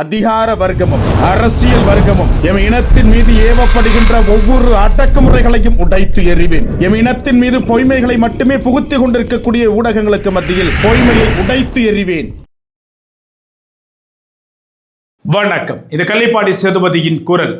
அதிகார வர்க்கமும் அரசியல் வர்க்கமும் எம் இனத்தின் மீது ஏவப்படுகின்ற ஒவ்வொரு அடக்குமுறைகளையும் உடைத்து எறிவேன். எம் இனத்தின் மீது பொய்மைகளை மட்டுமே புகுத்திக் கொண்டிருக்கக்கூடிய ஊடகங்களுக்கு மத்தியில் பொய்மையை உடைத்து எறிவேன். வணக்கம். இது கள்ளிப்பாடி சேதுபதியின் குரல்.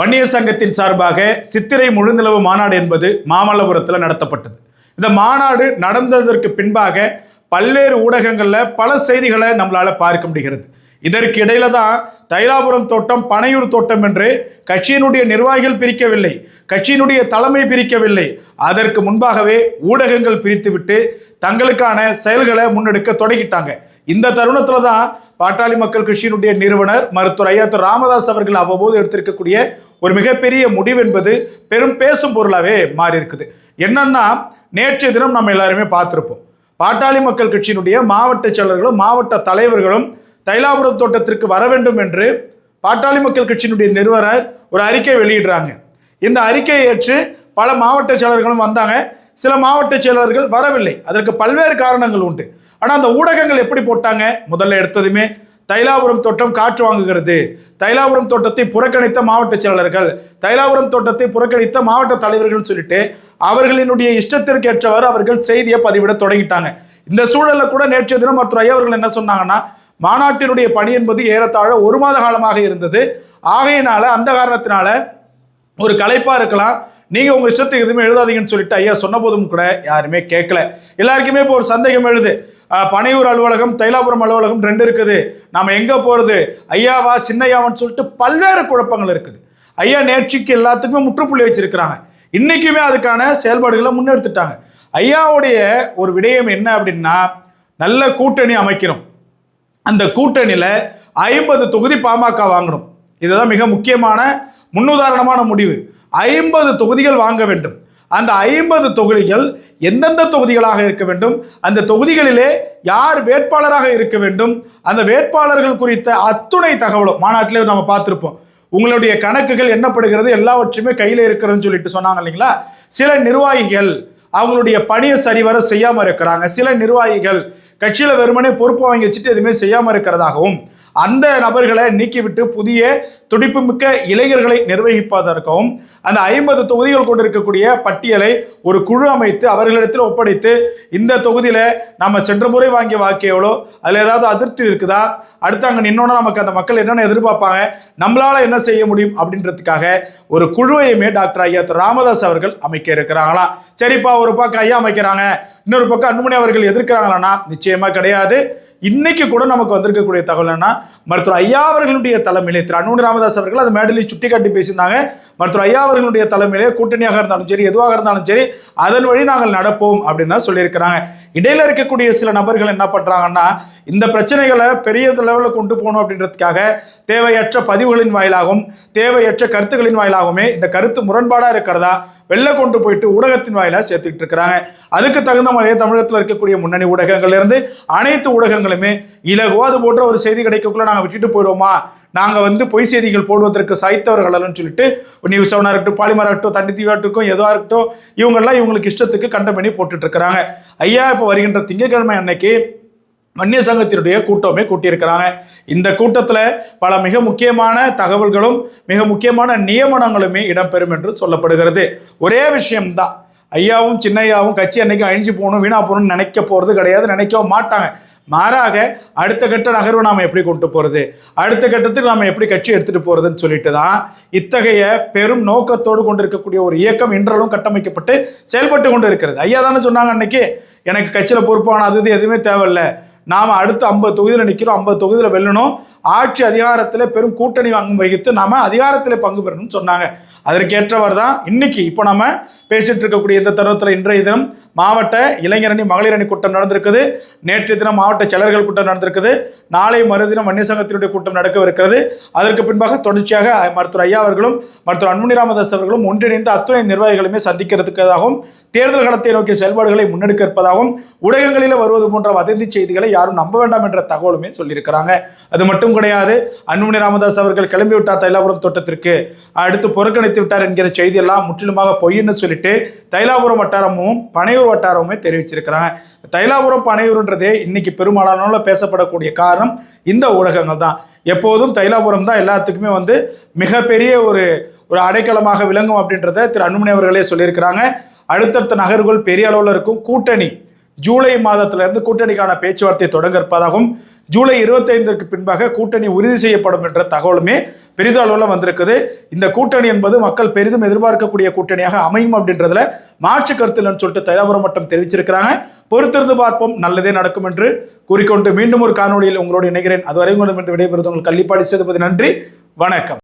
வன்னிய சங்கத்தின் சார்பாக சித்திரை முழுநிலவு மாநாடு என்பது மாமல்லபுரத்தில் நடத்தப்பட்டது. இந்த மாநாடு நடந்ததற்கு பின்பாக பல்வேறு ஊடகங்களில் பல செய்திகளை நம்மளால் பார்க்க முடிகிறது. இதற்கு இடையில தான் தைலாபுரம் தோட்டம் பனையூர் தோட்டம் என்று கட்சியினுடைய நிர்வாகிகள் பிரிக்கவில்லை. கட்சியினுடைய தலைமை பிரிக்கவில்லை. அதற்கு முன்பாகவே ஊடகங்கள் பிரித்துவிட்டு தங்களுக்கான செயல்களை முன்னெடுக்க தொடங்கிட்டாங்க. இந்த தருணத்துல தான் பாட்டாளி மக்கள் கட்சியினுடைய நிறுவனர் மருத்துவர் ஐயா திரு ராமதாஸ் அவர்கள் அவ்வப்போது எடுத்திருக்கக்கூடிய ஒரு மிகப்பெரிய முடிவு என்பது பெரும் பேசும் பொருளாவே மாறி இருக்குது என்னன்னா நேற்றைய தினம் நம்ம எல்லாருமே பார்த்துருப்போம். பாட்டாளி மக்கள் கட்சியினுடைய மாவட்ட செயலர்களும் மாவட்ட தலைவர்களும் தைலாபுரம் தோட்டத்திற்கு வர வேண்டும் என்று பாட்டாளி மக்கள் கட்சியினுடைய நிறுவனர் ஒரு அறிக்கை வெளியிடுறாங்க. இந்த அறிக்கையை ஏற்று பல மாவட்ட செயலர்களும் வந்தாங்க. சில மாவட்ட செயலர்கள் வரவில்லை. அதற்கு பல்வேறு காரணங்கள் உண்டு. ஆனால் அந்த ஊடகங்கள் எப்படி போட்டாங்க? முதல்ல எடுத்ததுமே தைலாபுரம் தோட்டம் காற்று வாங்குகிறது. தைலாபுரம் தோட்டத்தை புறக்கணித்த மாவட்ட செயலர்கள் தைலாபுரம் தோட்டத்தை புறக்கணித்த மாவட்ட தலைவர்கள் சொல்லிட்டு அவர்களினுடைய இஷ்டத்திற்கு ஏற்றவாறு அவர்கள் செய்தியை பதிவிட தொடங்கிட்டாங்க. இந்த சூழலில் கூட நேற்றைய தினம் மருத்துவர் ஐயா அவர்கள் என்ன சொன்னாங்கன்னா மாநாட்டினுடைய பணி என்பது ஏறத்தாழ ஒரு மாத காலமாக இருந்தது. ஆகையினால அந்த காரணத்தினால ஒரு கலைப்பாக இருக்கலாம். நீங்க உங்க இஷ்டத்துக்கு எதுவுமே எழுதாதீங்கன்னு சொல்லிட்டு ஐயா சொன்ன போதும் கூட யாருமே கேட்கல. எல்லாருக்குமே இப்போ ஒரு சந்தேகம் எழுது. பனையூர் அலுவலகம் தைலாபுரம் அலுவலகம் ரெண்டு இருக்குது. நாம எங்க போறது? ஐயாவா சின்னையாவான்னு சொல்லிட்டு பல்வேறு குழப்பங்கள் இருக்குது. ஐயா நேர்ச்சிக்கு எல்லாத்துக்குமே முற்றுப்புள்ளி வச்சிருக்கிறாங்க. இன்னைக்குமே அதுக்கான செயல்பாடுகளை முன்னெடுத்துட்டாங்க. ஐயாவுடைய ஒரு விடயம் என்ன அப்படின்னா நல்ல கூட்டணி அமைக்கணும். அந்த கூட்டணியில் ஐம்பது தொகுதி பாமக வாங்கணும். இதுதான் மிக முக்கியமான முன்னுதாரணமான முடிவு. ஐம்பது தொகுதிகள் வாங்க வேண்டும். அந்த ஐம்பது தொகுதிகள் எந்தெந்த தொகுதிகளாக இருக்க வேண்டும்? அந்த தொகுதிகளிலே யார் வேட்பாளராக இருக்க வேண்டும்? அந்த வேட்பாளர்கள் குறித்த அத்துணை தகவலும் மாநாட்டிலே நம்ம பார்த்துருப்போம். உங்களுடைய கணக்குகள் என்னப்படுகிறது? எல்லாவற்றையுமே கையில் இருக்கிறதுன்னு சொல்லிட்டு சொன்னாங்க இல்லைங்களா? சில நிர்வாகிகள் அவங்களுடைய பணியை சரிவர செய்யாமல் இருக்கிறாங்க. சில நிர்வாகிகள் கட்சியில் வெறுமனே பொறுப்பு வாங்கி வச்சுட்டு எதுவுமே செய்யாமல் இருக்கிறதாகவும் அந்த நபர்களை நீக்கிவிட்டு புதிய துடிப்புமிக்க இளைஞர்களை நிர்வகிப்பதற்கும் அந்த ஐம்பது தொகுதிகள் கொண்டிருக்கக்கூடிய பட்டியலை ஒரு குழு அமைத்து அவர்களிடத்தில் ஒப்படைத்து இந்த தொகுதியில் நம்ம சென்ற முறை வாங்கிய வாக்கு எவ்வளோ அதில் ஏதாவது அதிருப்தி இருக்குதா? அடுத்து அங்கே நின்னோன்னா நமக்கு அந்த மக்கள் என்னென்ன எதிர்பார்ப்பாங்க? நம்மளால் என்ன செய்ய முடியும்? அப்படின்றதுக்காக ஒரு குழுவையுமே டாக்டர் ஐயா திரு ராமதாஸ் அவர்கள் அமைக்க இருக்கிறாங்களாம் சரிப்பா ஒரு பக்கம் ஐயா அமைக்கிறாங்க இன்னொரு பக்கம் அன்புமணி அவர்கள் எதிர்க்கிறாங்களான்னா நிச்சயமா கிடையாது. இன்னைக்கு கூட நமக்கு வந்திருக்கக்கூடிய தகவல் என்ன மருத்துவர் ஐயா அவர்களுடைய தலைமையிலே திரு அன்புமணி ராமதாஸ் அவர்கள் அந்த மேடலில் சுட்டி காட்டி பேசியிருந்தாங்க. மருத்துவர் ஐயா அவர்களுடைய தலைமையிலே கூட்டணியாக இருந்தாலும் சரி எதுவாக இருந்தாலும் சரி அதன் வழி நாங்கள் நடப்போம் அப்படின்னு தான் சொல்லியிருக்கிறாங்க. இடையில இருக்கக்கூடிய சில நபர்கள் என்ன பண்றாங்கன்னா இந்த பிரச்சனைகளை பெரிய லெவலில் கொண்டு போகணும் அப்படின்றதுக்காக தேவையற்ற பதிவுகளின் வாயிலாகவும் தேவையற்ற கருத்துக்களின் வாயிலாகவுமே இந்த கருத்து முரண்பாடாக இருக்கிறதா வெளில கொண்டு போயிட்டு ஊடகத்தின் வாயிலாக சேர்த்துக்கிட்டு இருக்கிறாங்க. அதுக்கு தகுந்த மாதிரியே தமிழகத்தில் இருக்கக்கூடிய முன்னணி ஊடகங்கள்லேருந்து அனைத்து ஊடகங்கள் ஊடகங்களுமே இலகுவோ அது போன்ற ஒரு செய்தி கிடைக்கக்குள்ள நாங்கள் விட்டுட்டு போயிடுவோமா? நாங்கள் வந்து பொய் செய்திகள் போடுவதற்கு சாய்த்தவர்கள் அல்லன்னு சொல்லிட்டு நியூஸ் செவனாக இருக்கட்டும் பாலிமராக இருக்கட்டும் தண்டி தீவா இருக்கட்டும் எதுவாக இருக்கட்டும் இவங்கெல்லாம் இவங்களுக்கு இஷ்டத்துக்கு கண்டம் பண்ணி போட்டுட்டு இருக்கிறாங்க ஐயா இப்போ வருகின்ற திங்கட்கிழமை அன்னைக்கு வன்னிய சங்கத்தினுடைய கூட்டமே கூட்டியிருக்கிறாங்க. இந்த கூட்டத்தில் பல மிக முக்கியமான தகவல்களும் மிக முக்கியமான நியமனங்களுமே இடம்பெறும் என்று சொல்லப்படுகிறது. ஒரே விஷயம்தான். ஐயாவும் சின்னையாவும் கட்சி அன்னைக்கு அழிஞ்சு போகணும் வீணா போகணும்னு நினைக்க போகிறது கிடையாது நினைக்கவும் மாட்டாங்க. மாறாக அடுத்த கட்ட நகர்வு நாம் எப்படி கொண்டு போகிறது அடுத்த கட்டத்துக்கு நாம் எப்படி கட்சி எடுத்துகிட்டு போகிறதுன்னு சொல்லிட்டு தான் இத்தகைய பெரும் நோக்கத்தோடு கொண்டு இருக்கக்கூடிய ஒரு இயக்கம் இன்றளவும் கட்டமைக்கப்பட்டு செயல்பட்டு கொண்டு இருக்கிறது ஐயா தானே சொன்னாங்க அன்னைக்கு எனக்கு கட்சியில் பொறுப்பான அது இது எதுவுமே தேவையில்லை. நாம் அடுத்து ஐம்பது தொகுதியில் நிற்கிறோம் ஐம்பது தொகுதியில் வெல்லணும். ஆட்சி அதிகாரத்தில் பெரும் கூட்டணி வாங்கும் வகித்து நாம அதிகாரத்தில் பங்கு பெறணும்னு சொன்னாங்க. அதற்கேற்றவர் தான் இன்னைக்கு. இப்போ நம்ம பேசிகிட்டு இருக்கக்கூடிய இந்த தருணத்தில் இன்றைய தினம் மாவட்ட இளைஞரணி மகளிர் அணி கூட்டம் நடந்திருக்குது. நேற்றைய தினம் மாவட்ட செயலர்கள் கூட்டம் நடந்திருக்குது. நாளை மறுதினம் வன்னிய சங்கத்தினுடைய கூட்டம் நடக்கவிருக்கிறது. அதற்கு பின்பாக தொடர்ச்சியாக மருத்துவர் ஐயா அவர்களும் மருத்துவர் அன்புமணி ராமதாஸ் அவர்களும் ஒன்றிணைந்து அத்துணை நிர்வாகிகளுமே சந்திக்கிறதுக்காகவும் தேர்தல் களத்தை நோக்கிய செயல்பாடுகளை முன்னெடுக்க இருப்பதாகவும் ஊடகங்களில் வருவது போன்ற வதந்தி செய்திகளை யாரும் நம்ப வேண்டாம் என்ற தகவலுமே சொல்லியிருக்கிறாங்க. அது மட்டும் கிடையாது அன்புமணி ராமதாஸ் அவர்கள் கிளம்பி விட்டார் தைலாபுரம் தோட்டத்திற்கு. அடுத்து புறக்கணித்து விட்டார் என்கிற செய்தியெல்லாம் முற்றிலுமாக பொய்ன்னு சொல்லிட்டு தைலாபுரம் வட்டாரமும் பனையூர் வட்டாரமுமே தெரிவிச்சிருக்கிறாங்க. தைலாபுரம் பனையூருன்றதே இன்னைக்கு பெரும்பாலானோட பேசப்படக்கூடிய காரணம் இந்த ஊடகங்கள் தான். எப்போதும் தைலாபுரம் தான் எல்லாத்துக்குமே வந்து மிகப்பெரிய ஒரு ஒரு அடைக்கலமாக விளங்கும் அப்படின்றத திரு அன்புமணி அவர்களே சொல்லியிருக்கிறாங்க. அடுத்தடுத்த நகர்கள் பெரிய அளவில் இருக்கும். கூட்டணி ஜூலை மாதத்திலிருந்து கூட்டணிக்கான பேச்சுவார்த்தை தொடங்க இருப்பதாகவும் ஜூலை இருபத்தைந்திற்கு பின்பாக கூட்டணி உறுதி செய்யப்படும் என்ற தகவலுமே பெரிதளவில் வந்திருக்குது. இந்த கூட்டணி என்பது மக்கள் பெரிதும் எதிர்பார்க்கக்கூடிய கூட்டணியாக அமையும் அப்படின்றதுல மாற்று கருத்தில் சொல்லிட்டு தைலாபுரம் மட்டும் தெரிவிச்சிருக்கிறாங்க. பொறுத்திருந்து பார்ப்போம். நல்லதே நடக்கும் என்று கூறிக்கொண்டு மீண்டும் ஒரு காணொலியில் உங்களோடு இணைகிறேன். அதுவரை உங்களிடம் விடைபெறுவது உங்கள் கள்ளிப்பாடி செய்தபது நன்றி. வணக்கம்.